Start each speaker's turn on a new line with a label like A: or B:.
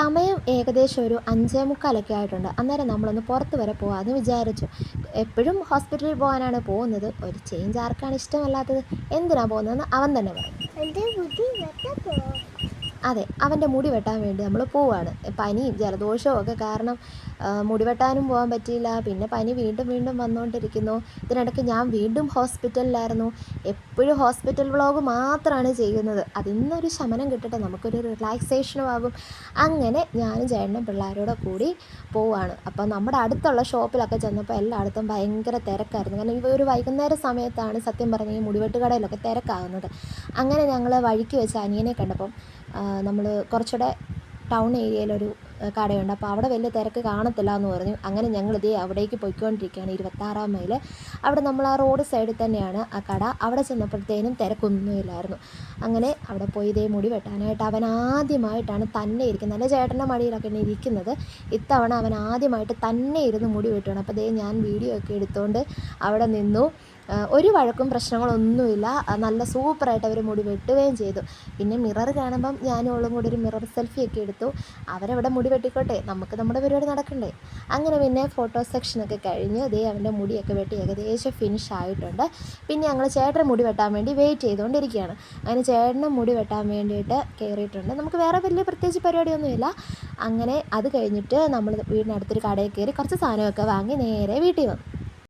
A: സമയം ഏകദേശം ഒരു അഞ്ചേ മുക്കാലൊക്കെ ആയിട്ടുണ്ട്. അന്നേരം നമ്മളൊന്ന് പുറത്ത് വരെ പോകാമെന്ന് വിചാരിച്ചു. എപ്പോഴും ഹോസ്പിറ്റലിൽ പോകാനാണ് പോകുന്നത്. ഒരു ചേഞ്ച് ആർക്കാണ് ഇഷ്ടമല്ലാത്തത്? എന്തിനാണ് പോകുന്നതെന്ന് അവൻ തന്നെ പറയും. അതെ അവന്റെ മുടി വെട്ടാൻ വേണ്ടി നമ്മൾ പോവുകയാണ് പനിയും ജലദോഷവും ഒക്കെ കാരണം മുടി വെട്ടാനും പോകാൻ പറ്റിയില്ല. പിന്നെ പനി വീണ്ടും വീണ്ടും വന്നുകൊണ്ടിരിക്കുന്നു. ഇതിനിടയ്ക്ക് ഞാൻ വീണ്ടും ഹോസ്പിറ്റലിലായിരുന്നു. എപ്പോഴും ഹോസ്പിറ്റൽ വ്ളോഗ് മാത്രമാണ് ചെയ്യുന്നത്. അതിന്നൊരു ശമനം കിട്ടട്ടെ നമുക്കൊരു റിലാക്സേഷനും ആകും. അങ്ങനെ ഞാനും ചേട്ടനും പിള്ളേരോടെ കൂടി പോവുകയാണ് അപ്പോൾ നമ്മുടെ അടുത്തുള്ള ഷോപ്പിലൊക്കെ ചെന്നപ്പോൾ എല്ലായിടത്തും ഭയങ്കര തിരക്കായിരുന്നു. കാരണം ഇപ്പോൾ ഒരു വൈകുന്നേര സമയത്താണ് സത്യം പറഞ്ഞാൽ ഈ മുടിവെട്ട് കടയിലൊക്കെ തിരക്കാകുന്നത്. അങ്ങനെ ഞങ്ങൾ വഴിക്ക് വെച്ച് അനിയനെ കണ്ടപ്പം നമ്മൾ കുറച്ചുകൂടെ ടൗൺ ഏരിയയിലൊരു കടയുണ്ട്. അപ്പോൾ അവിടെ വലിയ തിരക്ക് കാണത്തില്ല എന്ന് പറഞ്ഞു. അങ്ങനെ ഞങ്ങൾ ഇതേ അവിടേക്ക് പോയിക്കൊണ്ടിരിക്കുകയാണ് ഇരുപത്താറാം മൈൽ അവിടെ നമ്മൾ ആ റോഡ് സൈഡിൽ തന്നെയാണ് ആ കട. അവിടെ ചെന്നപ്പോഴത്തേനും തിരക്കൊന്നുമില്ലായിരുന്നു അങ്ങനെ അവിടെ പോയി ഇതേ മുടി വെട്ടാനായിട്ട് അവൻ ആദ്യമായിട്ടാണ് തന്നെ ഇരിക്കുന്നത്. നല്ല ചേട്ടന്റെ മടിയിലൊക്കെ ഇരിക്കുന്നത്. ഇത്തവണ അവൻ ആദ്യമായിട്ട് തന്നെ ഇരുന്ന് മുടി വെട്ടുകയാണ് അപ്പോൾ ദേ ഞാൻ വീഡിയോ ഒക്കെ എടുത്തുകൊണ്ട് അവിടെ നിന്നു. ഒരു വഴക്കും പ്രശ്നങ്ങളൊന്നുമില്ല. നല്ല സൂപ്പറായിട്ട് അവർ മുടി വെട്ടുകയും ചെയ്തു. പിന്നെ മിറർ കാണുമ്പം ഞാനും അവളും കൂടി ഒരു മിറർ സെൽഫി ഒക്കെ എടുത്തു. അവരവിടെ മുടി വെട്ടിക്കോട്ടെ നമുക്ക് നമ്മുടെ പരിപാടി നടക്കണ്ടേ? അങ്ങനെ പിന്നെ ഫോട്ടോ സെക്ഷനൊക്കെ കഴിഞ്ഞ്. ദേ അവന്റെ മുടിയൊക്കെ വെട്ടി ഏകദേശം ഫിനിഷ് ആയിട്ടുണ്ട്. പിന്നെ ഞങ്ങൾ ചേട്ടൻ മുടി വെട്ടാൻ വേണ്ടി വെയിറ്റ് ചെയ്തുകൊണ്ടിരിക്കുകയാണ്. അങ്ങനെ ചേട്ടനും മുടി വെട്ടാൻ വേണ്ടിയിട്ട് കയറിയിട്ടുണ്ട് നമുക്ക് വേറെ വലിയ പ്രത്യേകിച്ച് പരിപാടിയൊന്നുമില്ല. അങ്ങനെ അത് കഴിഞ്ഞിട്ട് നമ്മൾ വീടിനടുത്തൊരു കടയിൽ കയറി കുറച്ച് സാധനമൊക്കെ വാങ്ങി നേരെ വീട്ടിൽ വന്നു.